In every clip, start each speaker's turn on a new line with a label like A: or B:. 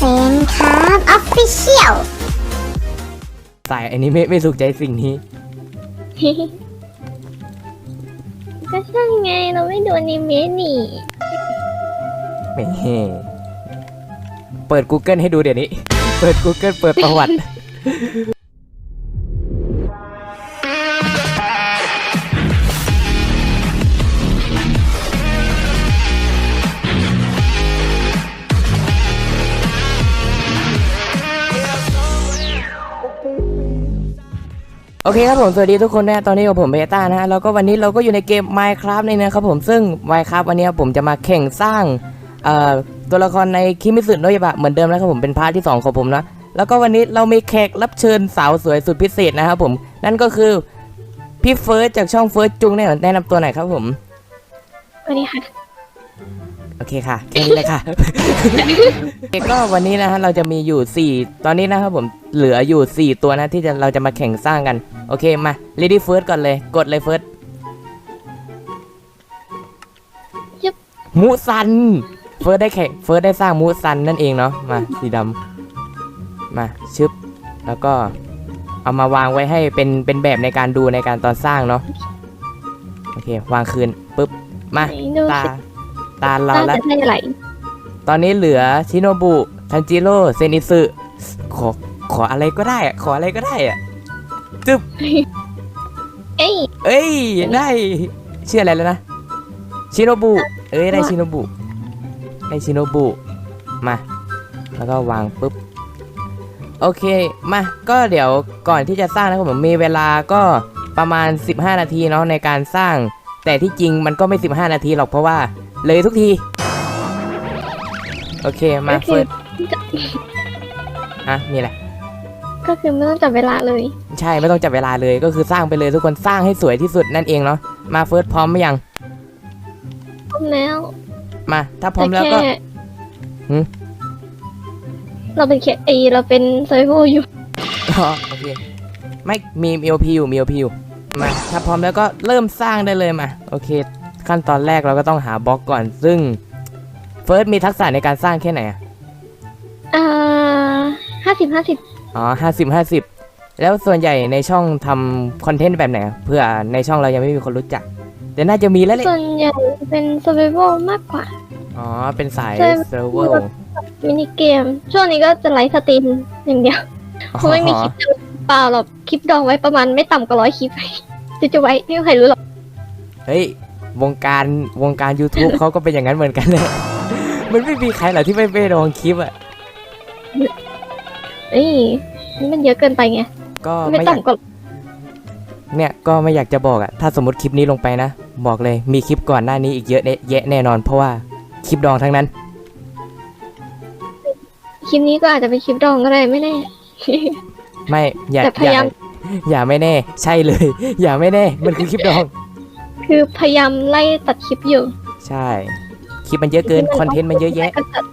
A: เซนครับออฟฟิเชียล
B: สายอนิเมะไม่สุขใจสิ่งนี้
C: ก็ใช่ไงเราไม่ดูอนิเมะนี่
B: ไม่เปิด Google ให้ดูเดี๋ยวนี้ เปิด Google เปิดประวัติ โอเคครับผม สวัสดีทุกคนนะตอนนี้กับผมเบต้านะฮะแล้วก็วันนี้เราก็อยู่ในเกม Minecraft นี่นะครับผมซึ่ง Minecraft วันนี้ผมจะมาแข่งสร้างเอ่อตัวละครในคิมิสึโนยบะเหมือนเดิมนะครับผมเป็นพาร์ทที่ 2 ของผมนะ แล้วก็วันนี้เรามีแขกรับเชิญสาวสวยสุดพิเศษนะครับผม นั่นก็คือพี่เฟิร์สจากช่องเฟิร์สจุงเนี่ยแนะนำตัวหน่อยครับผม
C: สวัสดีค่ะ
B: โอเคค่ะแค่นี้เลยค่ะโอเคก็วันนี้นะฮะเราจะมีอยู่ 4 ตอนนี้นะครับผม เหลืออยู่ 4 ตัวนะที่จะเราจะมาแข่งสร้างกัน โอเคมา Lady First ก่อนเลย กดเลย First
C: ยึบ
B: มูซัน เฟิร์สได้แข่งเฟิร์สได้สร้างมูซันนั่นเองเนาะมาสีดำมาชึบ แล้วก็เอามาวางไว้ให้เป็นเป็นแบบในการดูในการตอนสร้างเนาะโอเควางคืนปุ๊บมา
C: ไหนดู
B: ตา
C: สิ
B: ตาเรา
C: น่า
B: แล้ว
C: จะได้อะไร
B: ตอนนี้เหลือชิโนบุทันจิโร่เซนิสึขอ ขออะไรก็ได้อะขออะไรก็ได้อะจึบ
C: เอ้ย
B: เอ้ยได้ชื่ออะไรแล้วนะชิโนบุเอ้ยได้ชิโนบุได้ชิโนบุมา แล้วก็วางปุ๊บโอเคมาก็เดี๋ยวก่อนที่จะสร้างนะครับผมมีเวลาก็ประมาณ 15 นาทีเนาะในการสร้าง แต่ที่จริงมันก็ไม่ 15 นาทีหรอกเพราะว่า เลยทุกที โอเคมา
C: โอเค
B: เฟิร์สฮะมีอะไร
C: ก็คือไม่ต้องจับเวลาเลย
B: ใช่ไม่ต้องจับเวลาเลยก็คือสร้างไปเลยทุกคนสร้างให้สวยที่สุดนั่นเองเนาะมาเฟิร์สพร้อมไหมยัง
C: พร้อมแล้ว
B: มาถ้าพร้อมแล้ว
C: ต่
B: ก็
C: ค่
B: หืม
C: เราเป็นแค่ไอเราเป็นเซอร์โวอยู่
B: อ๋อโอเคไม่มีมีโอพีอยู่มีโอพีอยู่มาถ้าพร้อมแล้วก็เริ่มสร้างได้เลยมาโอเค ขั้นตอนแรกเราก็ต้องหาบล็อกก่อนซึ่งเฟิร์สมีทักษะในการสร้างแค่ไหนอะ
C: อ่าห้าสิบห้าสิบ
B: อ๋อห้าสิบห้าสิบแล้วส่วนใหญ่ในช่องทำคอนเทนต์แบบไหนอะเพื่อในช่องเรายังไม่มีคนรู้จัก แต่น่าจะมีแล้วแหละ
C: ส่วนใหญ่เป็นเซอร์ไวมากกว่า
B: อ๋อ เป็นสาย
C: ใช่
B: เซิร์ฟเวอร์
C: มินิเกม ช่วงนี้ก็จะไลฟ์สตรีมอย่างเดียวเพราะไม่มีคลิปจะเปล่าหรอกคลิปดองไว้ประมาณไม่ต่ำกว่าร้อยคลิปจะจะไว้ไม่มีใครรู้หรอก
B: เฮ้ยวงการวงการ YouTube เขาก็เป็นอย่างนั้นเหมือนกันเลย มันไม่มีใครหรอกที่ไม่ไปลองคลิปอะ
C: เอ้ยนี่มันเยอะเกินไปไง
B: ก็
C: ไม่
B: ไม่อยาก
C: ต่ำกว่า
B: เนี่ยก็ไม่อยากจะบอกอะถ้าสมมติคลิปนี้ลงไปนะ บอกเลยมีคลิปก่อนหน้านี้อีกเยอะแยะแน่นอน เพราะว่าคลิปดองทั้งนั้น
C: คลิปนี้ก็อาจจะเป็นคลิปดองก็ได้ไม่แน่
B: ไม่อย่า
C: แต่พยายาม
B: อย่อย่าไม่แน่ ใช่เลย อย่าไม่แน่ มันคือคลิปดอง
C: คือพยายามไล่ตัดคลิปอยู่
B: ใช่ คลิปมันเยอะเกินคอนเทนต์มันเยอะแยะ
C: ก็ตัด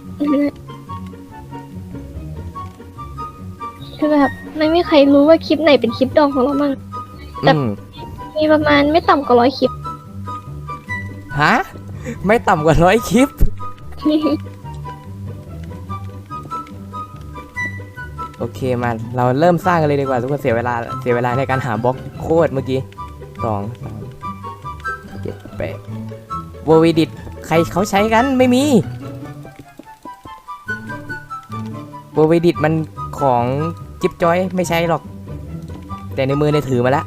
C: ไม่มีใครรู้ว่าคลิปไหนเป็นคลิปดองของเรามั่ง แต่
B: อืม
C: มีประมาณไม่ต่ำกว่าร้อยคลิป
B: ฮะ ไม่ต่ำกว่าร้อยคลิป โอเคมาเราเริ่มสร้างกันเลยดีกว่าทุกคนเสียเวลาเสียเวลาในการหาบล็อกโคตรเมื่อกี้สองสามเจ็ดแปดวอวิดิตใครเขาใช้กันไม่มีวอวิดิตมันของ จิ๊บจอยไม่ใช่หรอก แต่ในมือในยถือมาแล้ว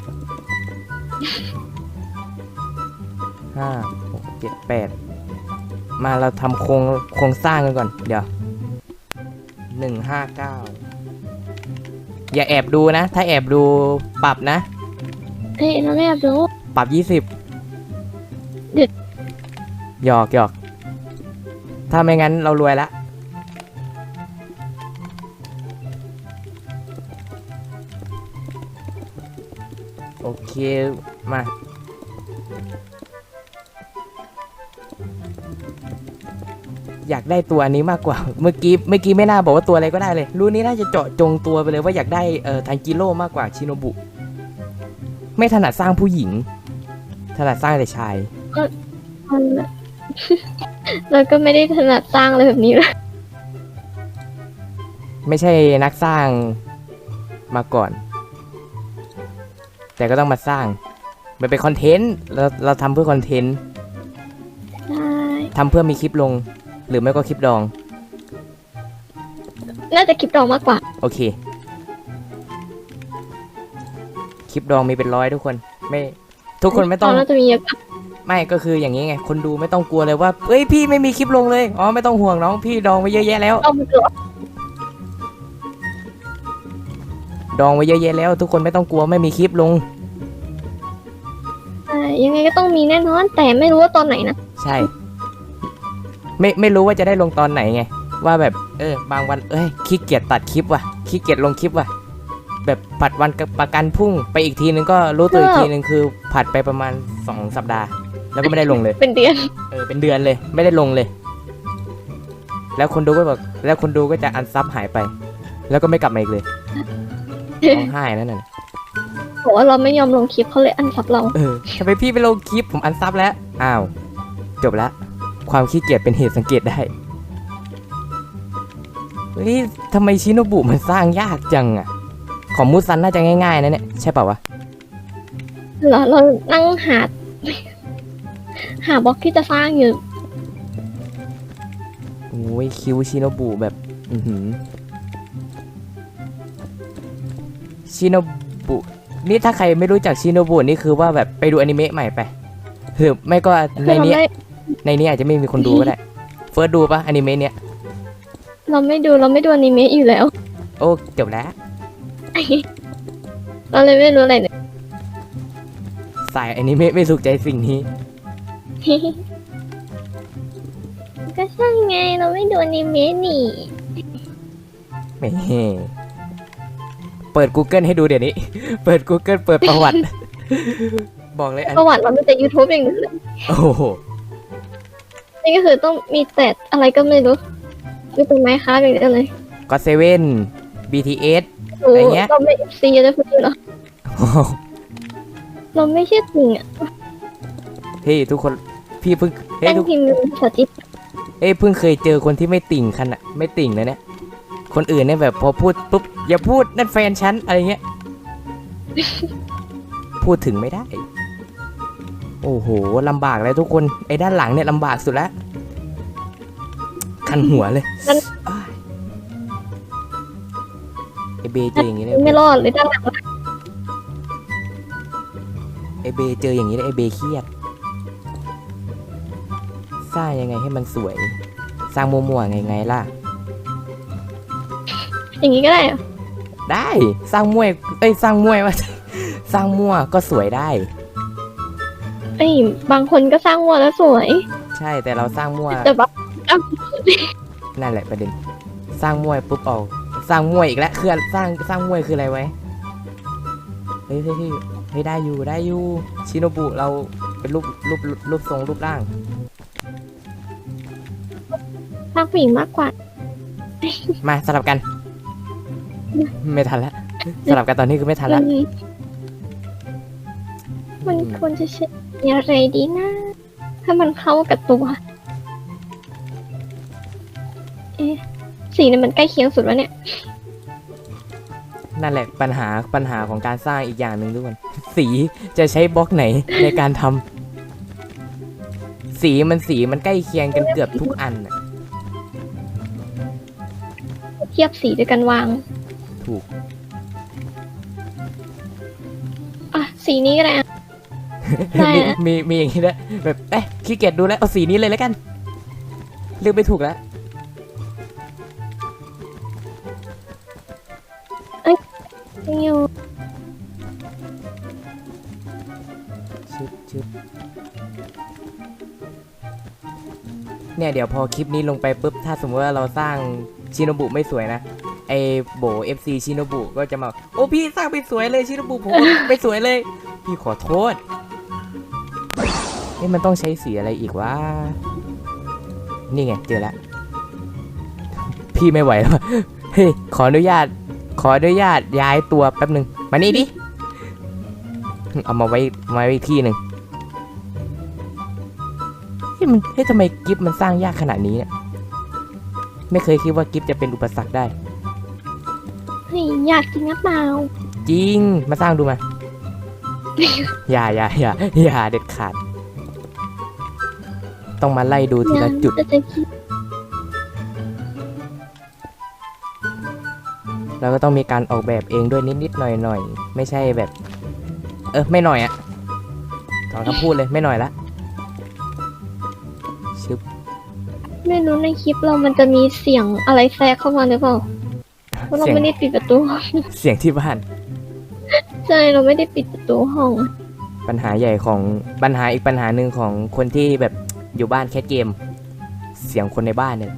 B: ห้าหกเจ็ดแปดมาเราทำโครงโครงสร้างกันก่อน เดี๋ยวหนึ่งห้าเก้าอย่าแอบดูนะ ถ้าแอบดูปรับนะ
C: เฮ้ยเราไม่อยากรู้
B: ปรับยี่สิบ
C: เด็ด
B: หยอกหยอกถ้าไม่งั้นเรารวยละ เค มา อยากได้ตัวนี้มากกว่า เมื่อกี้ เมื่อกี้ไม่น่าบอกว่าตัวอะไรก็ได้เลย รุ่นนี้น่าจะเจาะจงตัวไปเลยว่าอยากได้เอ่อทันจิโร่มากกว่าชิโนบุ ไม่ถนัดสร้างผู้หญิง ถนัดสร้างแต่ชาย
C: มันเราก็ไม่ได้ถนัดสร้างอะไรแบบนี้เลย
B: ไม่ใช่นักสร้างมาก่อน แต่ก็ต้องมาสร้าง มันเป็นคอนเทนต์ เราเราทำเพื่อคอนเทนต์
C: ใช่
B: ทำเพื่อมีคลิปลง หรือไม่ก็คลิปดอง
C: น่าจะคลิปดองมากกว่า
B: โอเค คลิปดองมีเป็นร้อยทุกคน ไม่ ทุกคนไม่ต้อง
C: น่าจะมีเยอะกว่า
B: ไม่ก็คืออย่างนี้ไง คนดูไม่ต้องกลัวเลยว่า เอ้ยพี่ไม่มีคลิปลงเลย อ๋อไม่ต้องห่วงน้องพี่ดองไว้เยอะแยะแล้ว ดองไว้เยอะแยะแล้วทุกคนไม่ต้องกลัวไม่มีคลิปลง
C: ใช่ยังไงก็ต้องมีแน่นอนแต่ไม่รู้ว่าตอนไหนนะ
B: ใช่ ไม่ไม่รู้ว่าจะได้ลงตอนไหนไง ว่าแบบเออบางวันเอ้ยขี้เกียจตัดคลิปว่ะขี้เกียจลงคลิปว่ะ แบบผัดวันกับประกันพรุ่งไปอีกทีนึงก็รู้ตัวอีกทีนึงคือผัดไปประมาณสองสัปดาห์ แล้วก็ไม่ได้ลงเลย
C: เป็นเดือน
B: เออเป็นเดือนเลย ไม่ได้ลงเลย แล้วคนดูก็บอกแล้วคนดูก็จะอันซับหายไป แล้วก็ไม่กลับมาอีกเลย ร้องไห้นั่นน่ะ
C: บอกว่าเราไม่ยอมลงคลิปเขาเลยอันซับเรา
B: เออทำไมพี่ไปลงคลิปผมอันซับแล้วอ้าวจบละความขี้เกียจเป็นเหตุสังเกตได้เฮ้ยทำไมชิโนบุมันสร้างยากจังอะของมูซันน่าจะง่ายๆนะเนี่ยใช่เปล่าวะ
C: เหรอเรานั่งหา หาบล็อกที่จะสร้างอยู่
B: โอ้ยคิวชิโนบุแบบ อือหือ ชิโนบุนี่ถ้าใครไม่รู้จักชิโนบุนี่คือว่าแบบไปดูอนิเมะใหม่ไปหรือไม่ก็ใน
C: เรา
B: นี้
C: ไม่
B: ในนี้อาจจะไม่มีคนดูก็ได้เฟิร์สดูปะอนิเมะเนี้ย
C: เราไม่ดูเราไม่ดูอนิเมะอยู่แล้ว
B: โอ้จบแล้ว
C: เราเลยไม่รู้อะไรเลย
B: สายอนิเมะไม่สุขใจสิ่งนี้
C: ก็ใช่ไงเราไม่ดูอนิเมะนี่
B: แหม่ เปิด Google ให้ดูเดี๋ยวนี้ เปิด Google เปิดประวัติ บอกเลยอัน
C: ประวัติเรามีแต่ YouTube อย่างนี้เลย
B: โอ้โห
C: นี่ก็คือต้องมีแต่อะไรก็ไม่รู้มีเป็นไม้ค้าอย่างเดียวเลย
B: ก็เซเว่น BTS
C: โอ้
B: อะไรเงี้ย
C: เราไม่ซีจะพูดเหรอเราไม่เชื่อจริงอะ
B: เฮ้ยทุกคนพี่เพิ่งเฮ้
C: แป้
B: ย
C: ง
B: ทุก
C: พิมพ์ภาษาจีน
B: เอ้ยเพิ่งเคยเจอคนที่ไม่ติ่งขนาดไม่ติ่งเลยเนี่ย คนอื่นเนี่ยแบบพอพูดปุ๊บอย่าพูดนั่นแฟนฉันอะไรเงี้ย พูดถึงไม่ได้ โอ้โหลำบากเลยทุกคนไอ้ด้านหลังเนี่ยลำบากสุดแล้วคันหัวเลยอ้ายไอเบเจออย่างงี้เลย
C: ไม่รอดเลยด้านหลัง
B: ไอเบเจออย่างนี้เลยไอเบเครียด สร้างยังไงให้มันสวย สร้างมั่วๆไงไงล่ะ
C: อย่างนี้ก็ได้เหรอ
B: ได้สร้างมวยเอ้ยสร้างมวยว่า สร้างมั่วก็สวยได้
C: เอ้ยบางคนก็สร้างวัวแล้วสวย
B: ใช่แต่เราสร้างมั่ว
C: แต่แบบ
B: นั่นแหละประเด็น สร้างมวยปุ๊บออกสร้างมวยอีกแล้วคือสร้างสร้างมวยคืออะไรไว้เฮ้ยเฮ้ยเฮ้ยเฮ้ยได้อยู่ได้อยู่ชิโนบุเราเป็นรูปรูปรูปทรงรูปร่าง
C: สร้างผู้หญิงมากกว่า
B: มาสลับกัน ไม่ทันแล้วสลับกันตอนนี้คือไม่ทัน
C: มั
B: แล้ว
C: นมันควรจะใช้อะไรดีนะให้มันเข้ากับตัว เอ๊ะสีเนี่ยมันใกล้เคียงสุดแล้วเนี่ย
B: นั่นแหละปัญหาปัญหาของการสร้างอีกอย่างหนึ่งทุกคนสีจะใช้บล็อกไหนในการทำสีมันสีมันใกล้เคียงกันเกือบทุกอันน่ะ
C: เทียบสีด้วยกันวาง
B: ถูก
C: อะสีนี้ก็ได้อะได้
B: มี
C: อะ
B: มีมีอย่างนี้ด้วยแบบเอ๊ะขี้เกียจดูแล้วเอาสีนี้เลยแล้วกันเลือกไม่ถูกแล้ว
C: อยู่
B: ชึบชึบเนี่ยเดี๋ยวพอคลิปนี้ลงไปปุ๊บถ้าสมมติว่าเราสร้างชิโนบุไม่สวยนะ ไอโบ FC ชินบุก็จะมา โอ้พี่สร้างไม่สวยเลยชินบุผมไม่สวยเลย พี่ขอโทษนี่มันต้องใช้สีอะไรอีกวะนี่ไงเจอแล้วพี่ไม่ไหวแล้วเฮ้ยขออนุญาต ขออนุญาตย้ายตัวแป๊บหนึ่งมานี่ดิเอามาไว้มาไว้ที่หนึ่งเฮ้ยมันเฮ้ยทำไมกิฟต์มันสร้างยากขนาดนี้เนี่ยไม่เคยคิดว่ากิฟต์จะเป็นอุปสรรคได้
C: เฮ้ยอยากจริงหรือเปล่า
B: จริง มาสร้างดูมา อย่าอย่าอย่าอย่าเด็ดขาด ต้องมาไล่ดูทีละจุด
C: จะจะคิด
B: แล้วก็ต้องมีการออกแบบเองด้วยนิดๆหน่อยๆ ไม่ใช่แบบ เออไม่หน่อยอะถอนคำพูดเลยไม่หน่อยละชึบ
C: ไม่รู้ในคลิปเรามันจะมีเสียงอะไรแทรกเข้ามาหรือเปล่า เพราะเรา
B: เสียง
C: ไม่ได้ปิดประตู
B: เสียงที่บ้าน
C: ใช่เราไม่ได้ปิดประตูห้อง
B: ปัญหาใหญ่ของปัญหาอีกปัญหาหนึ่งของคนที่แบบอยู่บ้านแค่เกม เสียงคนในบ้านเนี่ย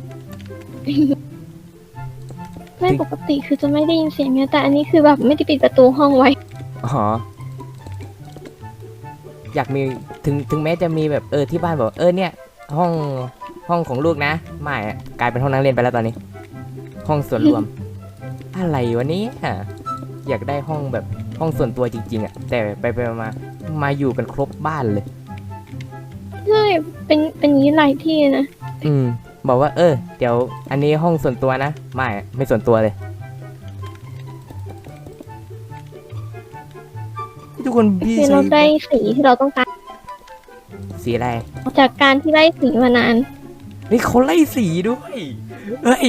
C: ไม่ปกติคือจะไม่ได้ยินเสียงไงแต่อันนี้คือแบบไม่ได้ปิดประตูห้องไว้
B: อ๋ออยากมีถึงถึงแม้จะมีแบบเออที่บ้านบอกว่าเออเนี่ย ห้องห้องของลูกนะ ไม่อะกลายเป็นห้องนั่งเล่นไปแล้วตอนนี้ ห้องส่วนรวม อะไรวะเนี้อยากได้ห้องแบบห้องส่วนตัวจริง ๆอะแต่ไปไปมามาอยู่กันครบบ้านเลย
C: ใช่เป็นเป็นอย่างนี้หลายที่นะ
B: อืม บอกว่า เออ เดี๋ยว อันนี้ห้องส่วนตัวนะไม่อะไม่ส่วนตัวเลย ทุกคนพี่
C: คือ
B: ใช้
C: เราได้สีที่เราต้องการ
B: สีอะไร
C: จากการที่ไล่สีมานาน
B: เฮ้ยเขาไล่สีด้วย เฮ้ย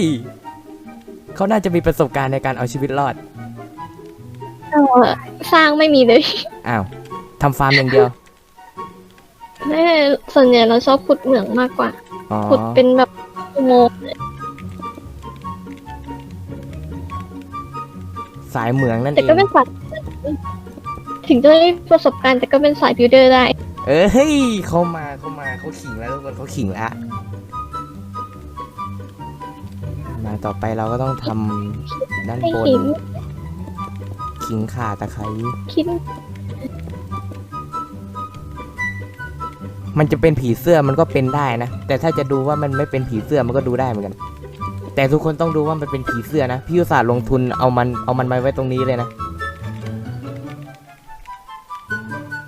B: เขาน่าจะมีประสบการณ์ในการเอาชีวิตรอด
C: เออสร้างไม่มีเลย
B: อ้าวทำฟาร์มอย่างเดียว
C: แม่ส่วนใหญ่เราชอบขุดเหมืองมากกว่า
B: อ๋อ
C: ขุดเป็นแบบอุโมงค์
B: สายเหมืองนั่น
C: แต่
B: เอ
C: ก็
B: ง
C: เป็นสายถึงจะได้ประสบการณ์แต่ก็เป็นสายบิวเดอร์ได้
B: เออเฮ้ยเขามาเขามาเขาขิงแล้วทุกคนเขาขิงแล้ว มาต่อไปเราก็ต้องทำด้าน
C: ให้
B: บน
C: หิน
B: ขิงข่าตะไคร้
C: คิด
B: มันจะเป็นผีเสื้อมันก็เป็นได้นะ แต่ถ้าจะดูว่ามันไม่เป็นผีเสื้อมันก็ดูได้เหมือนกัน แต่ทุกคนต้องดูว่ามันเป็นผีเสื้อนะ พี่อุตส่าห์ลงทุนเอามันเอามันมาไว้ตรงนี้เลยนะ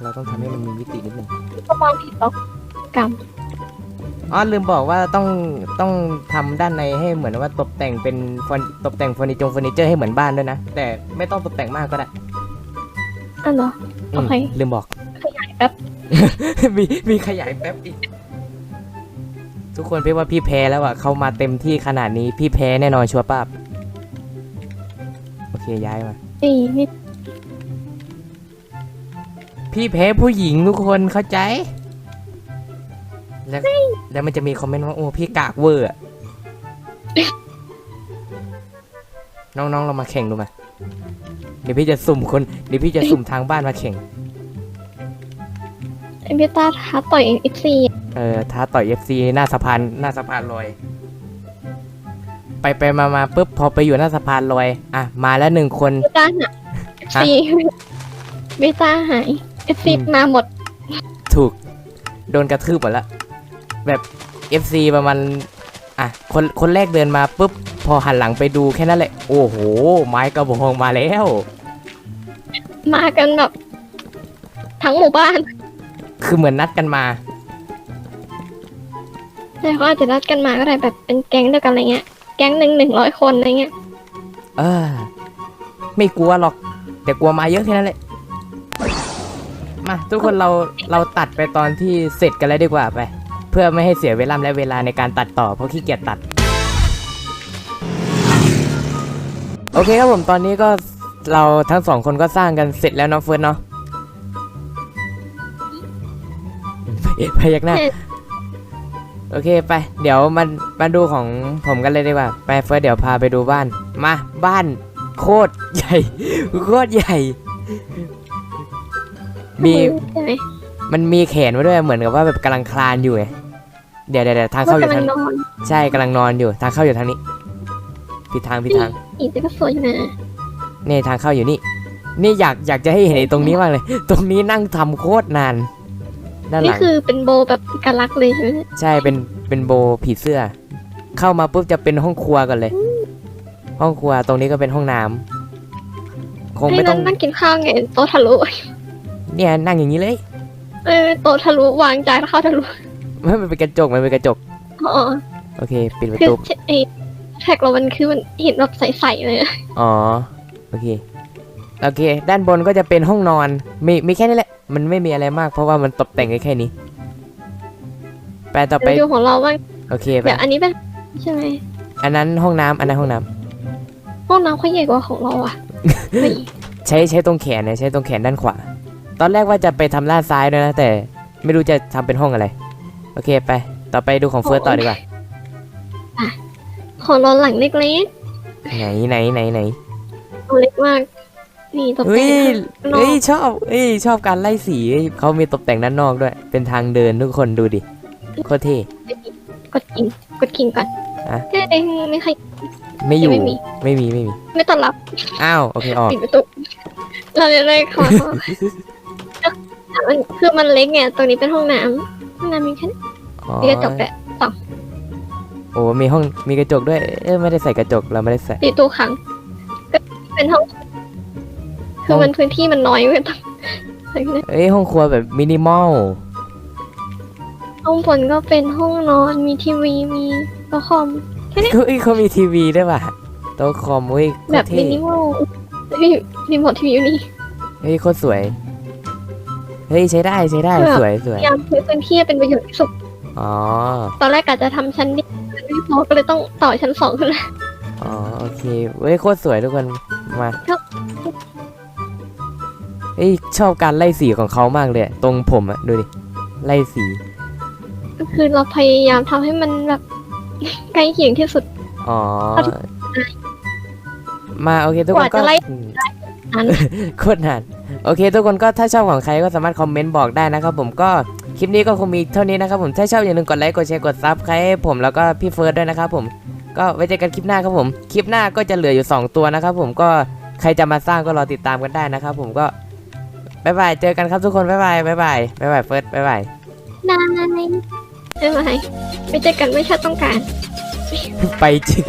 B: เราต้องทำให้มันมีมิตินิดนึง
C: ก็มองผิดหรอกกรรม
B: อ๋อลืมบอกว่าต้องต้องทำด้านในให้เหมือนว่าตกแต่งเป็นเฟอร์นตกแต่งเฟอร์นิเจอร์เฟอร์นิเจอร์ให้เหมือนบ้านด้วยนะ แต่ไม่ต้องตกแต่งมากก็ได้
C: อะเหรอ
B: อืม
C: โอเค
B: ลืมบอก
C: ขยายแป๊บ
B: มีมีขยายแป๊บอีก ทุกคนพี่ว่าพี่แพ้แล้วอะเขามาเต็มที่ขนาดนี้พี่แพ้แน่นอนชัวร์ป้าบโอเคย้ายมา
C: นี่นี่
B: พี่แพ้ผู้หญิงทุกคนเข้าใจ แล้วแล้วมันจะมีคอมเมนต์ว่าโอ้พี่กากเวอร์อะน้องๆเรามาแข่งดูมาเดี๋ยวพี่จะสุ่มคนเดี๋ยวพี่จะสุ่มทางบ้านมาแข่ง
C: ไอเบต้าท้าต่อยเอฟซี
B: เออท้าต่อย FC หน้าสะพานหน้าสะพานลอย ไปไปมามาปุ๊บพอไปอยู่หน้าสะพานลอย อะ มาแล้วหนึ่งคน
C: เบต้าหายเอฟซีเบต้าหายเอฟซี
B: อืม
C: มาหมด
B: ถูก โดนกระทืบหมดละ แบบ FC ประมาณอะคนคนแรกเดินมาปุ๊บพอหันหลังไปดูแค่นั้นแหละ โอ้โห ไม้กระบองมาแล้ว
C: มากันแบบ ทั้งหมู่บ้าน
B: คือเหมือนนัดกันมา
C: แต่เขาอาจจะนัดกันมาก็ได้แบบเป็นแก๊งเดียวกันอะไรเงี้ย แก๊งหนึ่งหนึ่งร้อยคนอะไรเงี้ย
B: เออ ไม่กลัวหรอก แต่กลัวมาเยอะแค่นั้นแหละ มาทุกคนเราเราตัดไปตอนที่เสร็จกันแล้วดีกว่าไป เพื่อไม่ให้เสียเวลาและเวลาในการตัดต่อเพราะขี้เกียจตัด โอเคครับผมตอนนี้ก็เราทั้งสองคนก็สร้างกันเสร็จแล้วเนาะเฟิร์นเนาะพยักหน้าโอเคไป เดี๋ยวมันมาดูของผมกันเลยดีกว่า ไปเฟิร์สเดี๋ยวพาไปดูบ้าน มาบ้านโคตรใหญ่ โคตรใหญ่ มี
C: ใช่ไหม
B: มันมีแขนไว้ด้วยเหมือนกับว่าแบบกำลังคลานอยู่ไง เดี๋ยวเดี๋ยวเดี๋ยวทาง
C: ก็
B: เข้าอยู่
C: กำลั
B: ทางง
C: นอน
B: ใช่กำลังนอนอยู่ทางเข้าอยู่ทางนี้ผิดทางผิดทาง
C: อีกแต่ก็สวยนะ
B: นี่ทางเข้าอยู่นี่ นี่อยากอยากจะให้เห็นไอ้ตรงนี้มากเลย ตรงนี้นั่งทำโคตรนานด้านห
C: นี่
B: ลัง
C: คือเป็นโบแบบกาลักเลยใช่ไหม
B: ใช่เป็นเป็นโบผีเสื้อ เข้ามาปุ๊บจะเป็นห้องครัวกันเลย ห้องครัวตรงนี้ก็เป็นห้องน้ำคง
C: ให้
B: ไม่ต้
C: นั่
B: อง
C: งนั่งกินข้าวไงโต๊ะทะลุ
B: เนี่ยนั่งอย่างนี้เลย
C: เอ้ยโต๊ะทะลุวางจานแล้วเข้าทะลุ
B: ไม่มันเป็นกระจกมันเป็นกระจก
C: อ๋อ
B: โอเคปิดประ
C: คือ
B: ตู
C: ไอ้แท็กเรามันคือมันเห็นแบบใสๆเลย
B: อ๋อโอเคโอเค ด้านบนก็จะเป็นห้องนอนมีมีแค่นี้แหละ มันไม่มีอะไรมาก เพราะว่ามันตกแต่งแค่นี้ไปต่อไป
C: เดี๋ยวดูของเราบ้าง
B: โอเคไป
C: เดี๋ยวอันนี้เป็นใช่ไหม
B: อันนั้นห้องน้ำอันนั้นห้องน้ำ
C: ห้องน้ำเขาใหญ่กว่าของเราอะเฮ้ย
B: ใช้ใช้ตรงแขนเนี่ยใช้ตรงแขนด้านขวา ตอนแรกว่าจะไปทำด้านซ้ายด้วยนะแต่ ไม่รู้จะทำเป็นห้องอะไร โอเคไป ต่อไปดูของเฟิร์สต่อดีกว่า
C: ของเราหลังเล็ก
B: ไหนไหนไหนไหน
C: ๆเอาเล็กมาก นี่ตก
B: เฮ้
C: แต่
B: ย
C: งข้างนอ
B: เฮ้ย
C: ก
B: ชอบเฮ้ยชอบการไล่สีเฮ้ยเขามีตกแต่งด้านนอกด้วย เป็นทางเดินทุกคนดูดิโคตรเท่
C: กดกินกดกินก่อน
B: อะ
C: เฮ้ยไม่ใคร
B: ไม่อยู่
C: ไม่มี
B: ไม่มีไม่มี
C: ไม่ต้อนรับ
B: อ้าวโอเคออก
C: ปิดประตูเราจะได้ขอมันคือมันเล็กไงตรงนี้เป็นห้องน้ำ ห้องน้ำมีแค่นี้
B: อ๋อ
C: มีกระจกแหละ
B: โอ้มีห้องมีกระจกด้วยเอ้ยไม่ได้ใส่กระจกเราไม่ได้ใส่
C: ตีตู้ขัง ก็เป็นห้อง คือมันพื้นที่มันน้อยไม่ต้องอะไรนะ
B: เอ้ยห้องครัวแบบมินิมอล
C: ห้องบนก็เป็นห้องนอนมีทีวีมีโต๊ะคอม
B: เฮ้ยเขามีทีวีด้วยป่ะโต๊ะคอมเว้ยโค
C: แบ
B: ต
C: บ
B: รเท่
C: มินิมอลรีรีโมททีวีอยู่นี่
B: เฮ้ยโคตรสวย เฮ้ยใช้ได้ใช้ได้
C: แบบ
B: สวยส
C: พ
B: วย
C: ยายามใช้พื้นที่ให้เป็นประโยชน์ที่สุด
B: อ๋อ
C: ตอนแรกกะจะทำชั้นเดียวไม่พอก็เลยต้องต่อชั้นสองขึ้นมา
B: อ๋อโอเคเว้ยโคตรสวยทุกคนมา
C: ครับ
B: เฮ้ยชอบการไล่สีของเขามากเลยอะตรงผมอะดูดิไล่สี
C: ก็คือเราพยายามทำให้มันแบบ ใกล้เคียงที่สุด
B: อ๋อ
C: ครับ
B: มาโอเคทุกคน
C: กว่า
B: ก็
C: จะไล่
B: อืม
C: นั้น
B: โคตรนานโอเค ทุกคนก็ถ้าชอบของใครก็สามารถคอมเมนต์บอกได้นะครับผมก็คลิปนี้ก็คงมีเท่านี้นะครับผมถ้าชอบอย่าลืมกดไลค์กดแชร์กดซับใครให้ผมแล้วก็พี่เฟิร์สด้วยนะครับผมก็ไว้เจอกันคลิปหน้าครับผม คลิปหน้าก็จะเหลืออยู่ 2 ตัวนะครับผมก็ใครจะมาสร้างก็รอติดตามกันได้นะครับผมก็บ๊ายบายเจอกันครับทุกคนบ๊ายบายบ๊ายบายบ๊ายบายเฟิร์สบ๊ายบาย
C: นายไม่ไหมไม่เจอกันไม่ใช่ต้องการ
B: ไปจริง